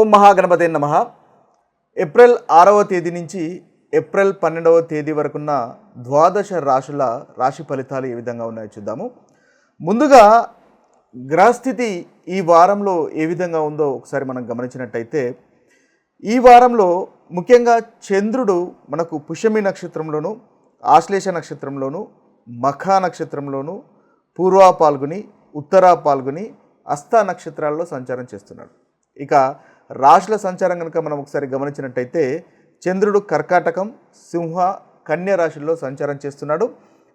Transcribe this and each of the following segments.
ఓం మహాగణపతి నమ. ఏప్రిల్ ఆరవ తేదీ నుంచి ఏప్రిల్ పన్నెండవ తేదీ వరకున్న ద్వాదశ రాశుల రాశి ఫలితాలు ఏ విధంగా ఉన్నాయో చూద్దాము. ముందుగా గ్రహస్థితి ఈ వారంలో ఏ విధంగా ఉందో ఒకసారి మనం గమనించినట్టయితే ఈ వారంలో ముఖ్యంగా చంద్రుడు మనకు పుష్యమి నక్షత్రంలోను ఆశ్లేష నక్షత్రంలోను మఖా నక్షత్రంలోను పూర్వ పాల్గొని ఉత్తరా పాల్గొని అస్త నక్షత్రాల్లో సంచారం చేస్తున్నాడు. ఇక రాశుల సంచారం కనుక మనం ఒకసారి గమనించినట్టయితే చంద్రుడు కర్కాటకం సింహ కన్య రాశుల్లో సంచారం చేస్తున్నాడు.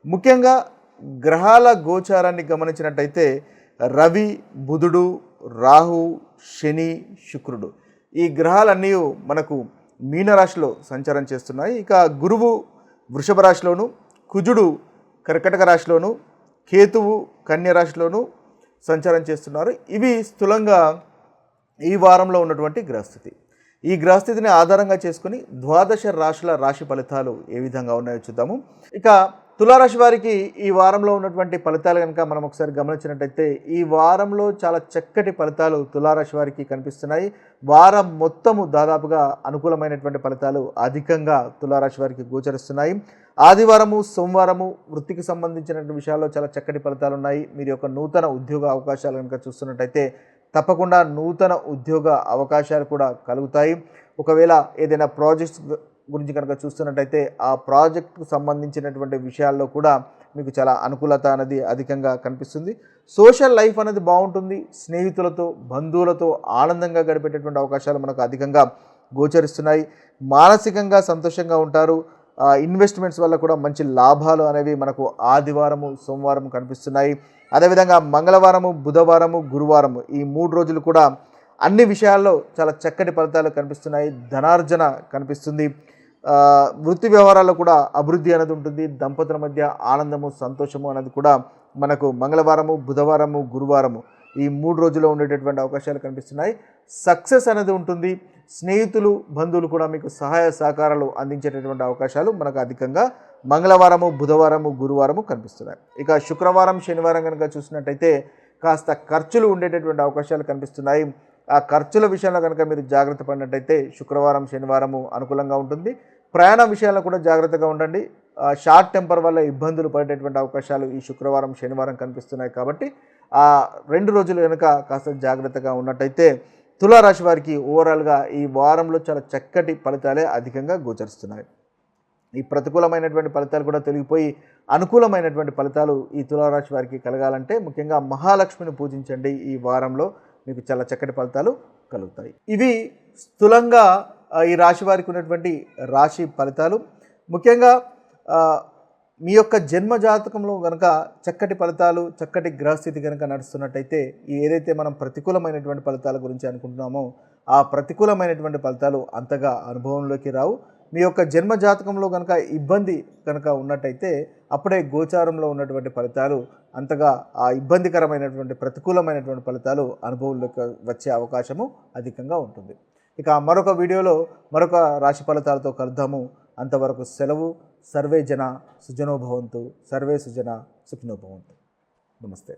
ముఖ్యంగా గ్రహాల గోచారాన్ని గమనించినట్టయితే రవి బుధుడు రాహు శని శుక్రుడు. ఈ గ్రహాలన్నీ మనకు మీనరాశిలో సంచారం చేస్తున్నాయి. ఇక గురువు వృషభ రాశిలోను కుజుడు కర్కటక రాశిలోను కేతువు కన్య రాశిలోను సంచారం చేస్తున్నారు. ఇవి స్థూలంగా ఈ వారంలో ఉన్నటువంటి గ్రహస్థితి. ఈ గ్రహస్థితిని ఆధారంగా చేసుకుని ద్వాదశ రాశుల రాశి ఫలితాలు ఏ విధంగా ఉన్నాయో చూద్దాము. ఇక తులారాశి వారికి ఈ వారంలో ఉన్నటువంటి ఫలితాలు కనుక మనం ఒకసారి గమనించినట్టయితే ఈ వారంలో చాలా చక్కటి ఫలితాలు తులారాశి వారికి కనిపిస్తున్నాయి. వారం మొత్తము దాదాపుగా అనుకూలమైనటువంటి ఫలితాలు అధికంగా తులారాశి వారికి గోచరిస్తున్నాయి. ఆదివారము సోమవారము వృత్తికి సంబంధించినటువంటి విషయాల్లో చాలా చక్కటి ఫలితాలు ఉన్నాయి. మీరు యొక్క నూతన ఉద్యోగ అవకాశాలు కనుక చూస్తున్నట్టయితే తప్పకుండా నూతన ఉద్యోగ అవకాశాలు కూడా కలుగుతాయి. ఒకవేళ ఏదైనా ప్రాజెక్ట్స్ గురించి కనుక చూస్తున్నట్టయితే ఆ ప్రాజెక్టుకు సంబంధించినటువంటి విషయాల్లో కూడా మీకు చాలా అనుకూలత అనేది అధికంగా కనిపిస్తుంది. సోషల్ లైఫ్ అనేది బాగుంటుంది. స్నేహితులతో బంధువులతో ఆనందంగా గడిపేటటువంటి అవకాశాలు మనకు అధికంగా గోచరిస్తున్నాయి. మానసికంగా సంతోషంగా ఉంటారు. ఇన్వెస్ట్మెంట్స్ వల్ల కూడా మంచి లాభాలు అనేవి మనకు ఆదివారము సోమవారం కనిపిస్తున్నాయి. అదేవిధంగా మంగళవారము బుధవారము గురువారము ఈ మూడు రోజులు కూడా అన్ని విషయాల్లో చాలా చక్కటి ఫలితాలు కనిపిస్తున్నాయి. ధనార్జన కనిపిస్తుంది. వృత్తి వ్యవహారాల్లో కూడా అభివృద్ధి అనేది ఉంటుంది. దంపతుల మధ్య ఆనందము సంతోషము అనేది కూడా మనకు మంగళవారము బుధవారము గురువారము ఈ మూడు రోజుల్లో ఉండేటటువంటి అవకాశాలు కనిపిస్తున్నాయి. సక్సెస్ అనేది ఉంటుంది. స్నేహితులు బంధువులు కూడా మీకు సహాయ సహకారాలు అందించేటటువంటి అవకాశాలు మనకు అధికంగా మంగళవారము బుధవారము గురువారము కనిపిస్తున్నాయి. ఇక శుక్రవారం శనివారం కనుక చూసినట్టయితే కాస్త ఖర్చులు ఉండేటటువంటి అవకాశాలు కనిపిస్తున్నాయి. ఆ ఖర్చుల విషయంలో కనుక మీరు జాగ్రత్త పడినట్టయితే శుక్రవారం శనివారము అనుకూలంగా ఉంటుంది. ప్రయాణ విషయాల్లో కూడా జాగ్రత్తగా ఉండండి. షార్ట్ టెంపర్ వల్ల ఇబ్బందులు పడేటటువంటి అవకాశాలు ఈ శుక్రవారం శనివారం కనిపిస్తున్నాయి కాబట్టి ఆ రెండు రోజులు కనుక కాస్త జాగ్రత్తగా ఉన్నట్టయితే తులారాశి వారికి ఓవరాల్గా ఈ వారంలో చాలా చక్కటి ఫలితాలే అధికంగా గోచరిస్తున్నాయి. ఈ ప్రతికూలమైనటువంటి ఫలితాలు కూడా తొలగిపోయి అనుకూలమైనటువంటి ఫలితాలు ఈ తులారాశి వారికి కలగాలంటే ముఖ్యంగా మహాలక్ష్మిని పూజించండి. ఈ వారంలో మీకు చాలా చక్కటి ఫలితాలు కలుగుతాయి. ఇవి స్థూలంగా ఈ రాశి వారికి ఉన్నటువంటి రాశి ఫలితాలు. ముఖ్యంగా మీ యొక్క జన్మ జాతకంలో కనుక చక్కటి ఫలితాలు చక్కటి గ్రహస్థితి కనుక నడుస్తున్నట్టయితే ఏదైతే మనం ప్రతికూలమైనటువంటి ఫలితాల గురించి అనుకుంటున్నామో ఆ ప్రతికూలమైనటువంటి ఫలితాలు అంతగా అనుభవంలోకి రావు. మీ యొక్క జన్మ జాతకంలో కనుక ఇబ్బంది కనుక ఉన్నట్టయితే అప్పుడే గోచారంలో ఉన్నటువంటి ఫలితాలు అంతగా ఆ ఇబ్బందికరమైనటువంటి ప్రతికూలమైనటువంటి ఫలితాలు అనుభవంలోకి వచ్చే అవకాశము అధికంగా ఉంటుంది. ఇక మరొక వీడియోలో మరొక రాశి ఫలితాలతో కలుద్దాము. అంతవరకు సెలవు. सर्वे जना सुजनो भवन्तु सर्वे सुजना सुखिनो भवन्तु। नमस्ते।